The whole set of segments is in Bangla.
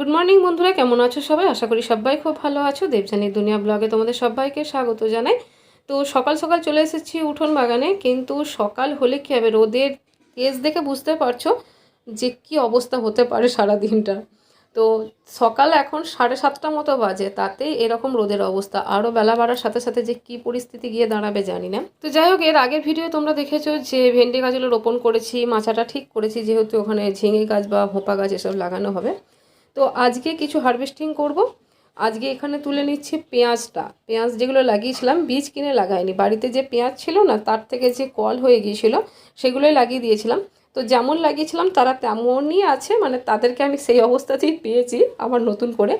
গুড মর্নিং বন্ধুরা, কেমন আছো সবাই? আশা করি সবাই খুব ভালো আছো। দেবজানি দুনিয়া ব্লগে তোমাদের সবাইকে স্বাগত জানাই। তো সকাল সকাল চলে এসেছি উঠোন বাগানে, কিন্তু সকাল হলে কী হবে? রোদের তেজ দেখে বুঝতে পারছ যে কি অবস্থা হতে পারে সারা দিনটা তো সকাল এখন সাড়ে সাতটা মতো বাজে, তাতে এরকম রোদের অবস্থা। আরও বেলা বাড়ার সাথে সাথে যে কি পরিস্থিতি গিয়ে দাঁড়াবে জানি না। তো যাই হোক, এর আগের ভিডিও তোমরা দেখেছ যে ভেন্ডি গাছগুলো রোপণ করেছি, মাচাটা ঠিক করেছি, যেহেতু ওখানে ঝিঙে গাছ বা ভোপা গাছ এসব লাগানো হবে। তো আজকে কিছু হারভেস্টিং করব। আজকে এখানে তুলে নিচ্ছি পেঁয়াজটা। পেঁয়াজ যেগুলো লাগিয়েছিলাম, বীজ কিনে লাগাইনি। বাড়িতে যে পেঁয়াজ ছিল না, তার থেকে যে কল হয়ে গিয়েছিল, সেগুলোই লাগিয়ে দিয়েছিলাম। তো যেমন লাগিয়েছিলাম, তারা তেমনই আছে মানে তাদেরকে আমি সেই অবস্থাতেই পেয়েছি, আবার নতুন করে।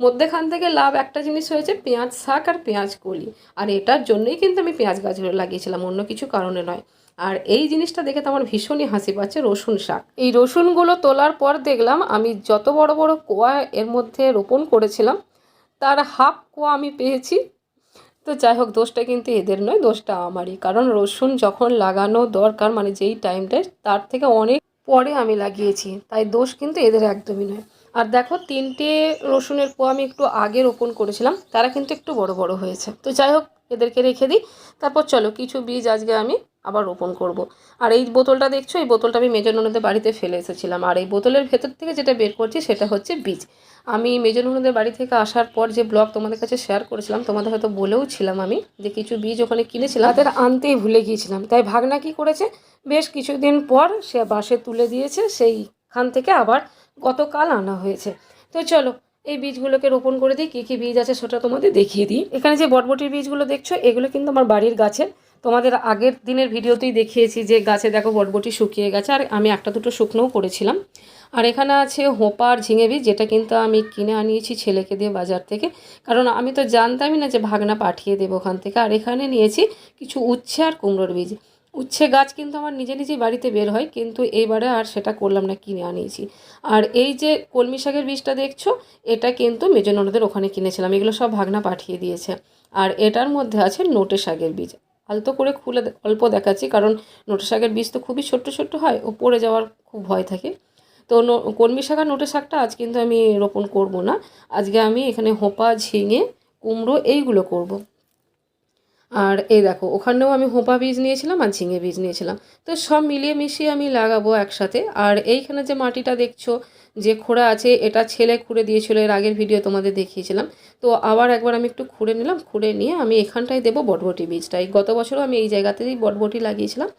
মধ্যেখান থেকে লাভ একটা জিনিস হয়েছে, পেঁয়াজ শাক আর পেঁয়াজ কলি। আর এটার জন্যই কিন্তু আমি পেঁয়াজ গাছগুলো লাগিয়েছিলাম, অন্য কিছু কারণে নয়। আর এই জিনিসটা দেখে তো আমার ভীষণই হাসি পাচ্ছে রসুন শাক। এই রসুনগুলো তোলার পর দেখলাম আমি যত বড় বড় কোয়া এর মধ্যে রোপণ করেছিলাম, তার হাফ কোয়া আমি পেয়েছি। তো যাই হোক, দোষটা কিন্তু এদের নয়, দোষটা আমারই। কারণ রসুন যখন লাগানো দরকার মানে যেই টাইমটায় তার থেকে অনেক পরে আমি লাগিয়েছি। তাই দোষ কিন্তু এদের একদমই নয়। আর দেখো তিনটে রসুনের পোয়া আমি একটু আগে রোপণ করেছিলাম, তারা কিন্তু একটু বড় বড় হয়েছে। তো যাই হোক, এদেরকে রেখে দিই। তারপর চলো, কিছু বীজ আজকে আমি আবার রোপণ করব। আর এই বোতলটা দেখছ? এই বোতলটা আমি মেজর ননদের বাড়িতে ফেলে এসেছিলাম। আর এই বোতলের ভেতর থেকে যেটা বের করছি সেটা হচ্ছে বীজ। আমি মেজর ননদের বাড়ি থেকে আসার পর যে ব্লগ তোমাদের কাছে শেয়ার করেছিলাম, তোমাদের হয়তো বলেও ছিলাম আমি যে কিছু বীজ ওখানে কিনেছিলাম। তাদের আনতেই ভুলে গিয়েছিলাম। তাই ভাগনা কি করেছে? বেশ কিছুদিন পর সে বাসে তুলে দিয়েছে, সেইখান থেকে আবার গতকাল আনা হয়েছে। তো চলো, এই বীজগুলোকে রোপণ করে দিই, কী কী বীজ আছে সেটা তোমাদের দেখিয়ে দিই। এখানে যে বটবটির বীজগুলো দেখছ, এগুলো কিন্তু আমার বাড়ির গাছের। তোমাদের আগের দিনের ভিডিওতেই দেখিয়েছি যে গাছে দেখো বটবটি শুকিয়ে গেছে, আর আমি একটা দুটো শুকনোও করেছিলাম। আর এখানে আছে হোপার ঝিঙে বীজ, যেটা কিন্তু আমি কিনে আনিয়েছি ছেলেকে দিয়ে বাজার থেকে। কারণ আমি তো জানতামই না যে ভাগনা পাঠিয়ে দেবো ওখান থেকে। আর এখানে নিয়েছি কিছু উচ্ছে আর কুমড়োর বীজ। উচ্ছে গাছ কিন্তু আমার নিজে নিজেই বাড়িতে বের হয়, কিন্তু এইবারে আর সেটা করলাম না, কিনে আনিয়েছি। আর এই যে কলমি শাকের বীজটা দেখছ, এটা কিন্তু মেজো ননদের ওখানে কিনেছিলাম, এগুলো সব ভাগনা পাঠিয়ে দিয়েছে। আর এটার মধ্যে আছে নোটে শাকের বীজ। আলতো করে খুলে অল্প দেখাচ্ছি, কারণ নোটে শাকের বীজ তো খুবই ছোট্ট ছোট্ট হয়, ও পড়ে যাওয়ার খুব ভয় থাকে। তো কলমি শাক আর নোটে শাকটা আজ কিন্তু আমি রোপণ করব না, আজকে আমি এখানে হোপা, ঝিঙে, কুমড়ো এইগুলো করব। আর এই দেখো, ওখানেও আমি হোপা বীজ নিয়েছিলাম আর ঝিঙে বীজ নিয়েছিলাম। তো সব মিলিয়ে মিশিয়ে আমি লাগাবো একসাথে। আর এইখানে যে মাটিটা দেখছ, যে খোঁড়া আছে, এটা ছেলে খুঁড়ে দিয়েছিল, এর আগের ভিডিও তোমাদের দেখিয়েছিলাম। তো আবার একবার আমি একটু খুঁড়ে নিলাম, খুঁড়ে নিয়ে আমি এখানটায় দেবো বটবটি বীজটাই। গত বছরও আমি এই জায়গাতেই বটবটি লাগিয়েছিলাম।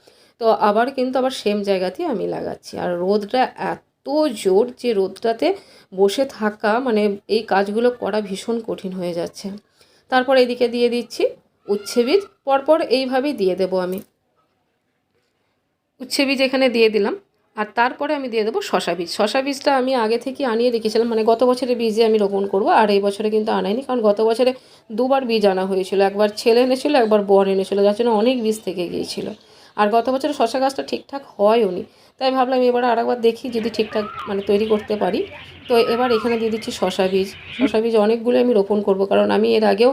তো আবার কিন্তু আবার সেম জায়গাতেই আমি লাগাচ্ছি। আর রোদটা এত জোর যে রোদটাতে বসে থাকা মানে এই কাজগুলো করা ভীষণ কঠিন হয়ে যাচ্ছে। তারপর এদিকে দিয়ে দিচ্ছি উচ্ছে বীজ পরপর এইভাবেই দিয়ে দেবো আমি। উচ্ছে বীজ এখানে দিয়ে দিলাম, আর তারপরে আমি দিয়ে দেবো শশা বীজ। শশা বীজটা আমি আগে থেকে আনিয়ে রেখেছিলাম মানে গত বছরের বীজে আমি রোপণ করব, আর এই বছরে কিন্তু আনাইনি, কারণ গত বছরে দুবার বীজ আনা হয়েছিল। একবার ছেলে এনেছিল, একবার বর এনেছিল, যার জন্য অনেক বীজ থেকে গিয়েছিল। আর গত বছরে শশা গাছটা ঠিকঠাক হয়ও নি, তাই ভাবলাম এবার আরেকবার দেখি যদি ঠিকঠাক মানে তৈরি করতে পারি। তো এবার এখানে দিয়ে দিচ্ছি শশা বীজ। শশা বীজ অনেকগুলো আমি রোপণ করব, কারণ আমি এর আগেও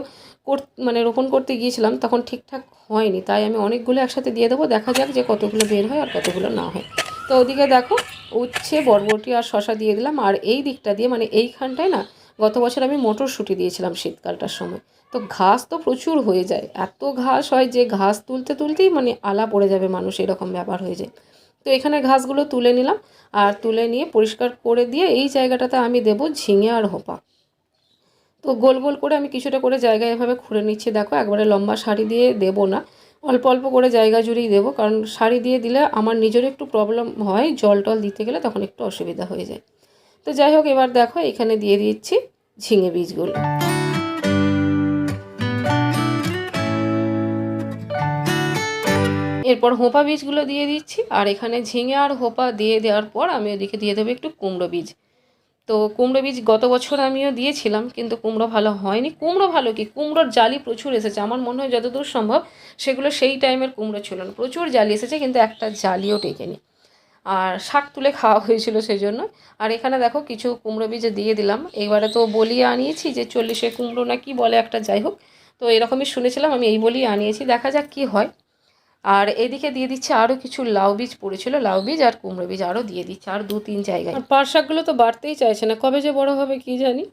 মানে রোপণ করতে গিয়েছিলাম, তখন ঠিকঠাক হয়নি। তাই আমি অনেকগুলো একসাথে দিয়ে দেবো, দেখা যাক যে কতগুলো বের হয় আর কতগুলো না হয়। তো ওদিকে দেখো, উচ্ছে, বরবটি আর শশা দিয়ে দিলাম। আর এই দিকটা দিয়ে মানে এইখানটায় না, গত বছর আমি মটরশুঁটি দিয়েছিলাম শীতকালটার সময়। তো ঘাস তো প্রচুর হয়ে যায়। এত ঘাস হয় যে ঘাস তুলতে তুলতেই মানে আলা পড়ে যাবে মানুষ, এরকম ব্যাপার হয়ে যায়। তো এখানে ঘাসগুলো তুলে নিলাম। আর তুলে নিয়ে পরিষ্কার করে দিয়ে এই জায়গাটাতে আমি দেব ঝিঙে আর হোপা। তো গোল গোল করে আমি কিছুটা করে জায়গায় এভাবে খুঁড়ে নিচ্ছি। দেখো, একবারে লম্বা শাড়ি দিয়ে দেব না। অল্প অল্প করে জায়গা জুড়েই দেবো, কারণ শাড়ি দিয়ে দিলে আমার নিজেরও একটু প্রবলেম হয়, জল টল দিতে গেলে তখন একটু অসুবিধা হয়ে যায়। তো যাই হোক, এবার দেখো, এখানে দিয়ে দিচ্ছি ঝিঙে বীজগুলো। এরপর হোপা বীজগুলো দিয়ে দিচ্ছি, আর এখানে ঝিঙে আর হোপা দিয়ে দেওয়ার পর আমি ওদিকে দিয়ে দেবো একটু কুমড়ো বীজ। তো কুমড়ো বীজ গত বছর আমিও দিয়েছিলাম, কিন্তু কুমড়ো ভালো হয়নি। কুমড়ো ভালো কি? কুমড়োর জালি প্রচুর এসেছে। আমার মনে হয় যতদূর সম্ভব সেগুলো সেই টাইমের কুমড়ো ছিল না। প্রচুর জালি এসেছে, কিন্তু একটা জালিও টেকেনি। আর শাক তুলে খাওয়া হয়েছিল সেই জন্য আর এখানে দেখো কিছু কুমড়ো বীজ দিয়ে দিলাম। এবারে তো বলিয়ে আনিয়েছি যে চল্লিশে কুমড়ো না কি বলে একটা যাই হোক। তো এরকমই শুনেছিলাম, আমি এই বলিয়ে আনিয়েছি। দেখা যাক কি হয়। আর এদিকে দিয়ে দিচ্ছে আরও কিছু লাউ বীজ পড়েছিল, লাউ বীজ আর কুমড়ো বীজ আরও দিয়ে দিচ্ছে, আর দু তিন জায়গায়। আর পাট শাকগুলো তো বাড়তেই চাইছে না, কবে যে বড় হবে কি জানি?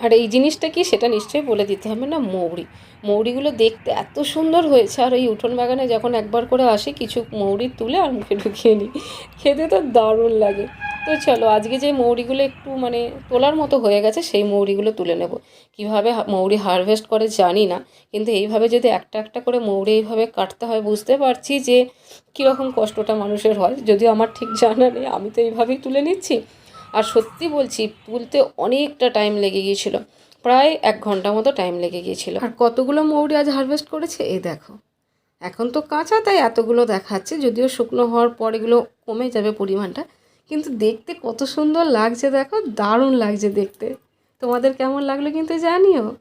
আর এই জিনিসটা কি সেটা নিশ্চয়ই বলে দিতে হবে না, মৌরি। মৌরিগুলো দেখতে এত সুন্দর হয়েছে, আর এই উঠোন বাগানে যখন একবার করে আসি কিছু মৌরি তুলে আর মুখে ঢুকিয়ে নিই। খেতে তো দারুণ লাগে। তো চলো, আজকে যে মৌরিগুলো একটু মানে তোলার মতো হয়ে গেছে, সেই মৌরিগুলো তুলে নেব। কীভাবে মৌরি হারভেস্ট করে জানি না, কিন্তু এইভাবে যদি একটা একটা করে মৌরি এইভাবে কাটতে হয়, বুঝতে পারছি যে কীরকম কষ্টটা মানুষের হয়। যদিও আমার ঠিক জানা নেই, আমি তো এইভাবেই তুলে নিচ্ছি। আর সত্যি বলছি, তুলতে অনেকটা টাইম লেগে গিয়েছিল। প্রায় এক ঘণ্টা মতো টাইম লেগে গিয়েছিল। আর কতগুলো মৌরি আজ হারভেস্ট করেছে? এই দেখো। এখন তো কাঁচা, তাই এতগুলো দেখাচ্ছে। যদিও শুকনো হওয়ার পর এগুলো কমে যাবে পরিমাণটা, কিন্তু দেখতে কত সুন্দর লাগছে দেখো, দারুণ লাগছে দেখতে। তোমাদের কেমন লাগল কিন্তু জানিও।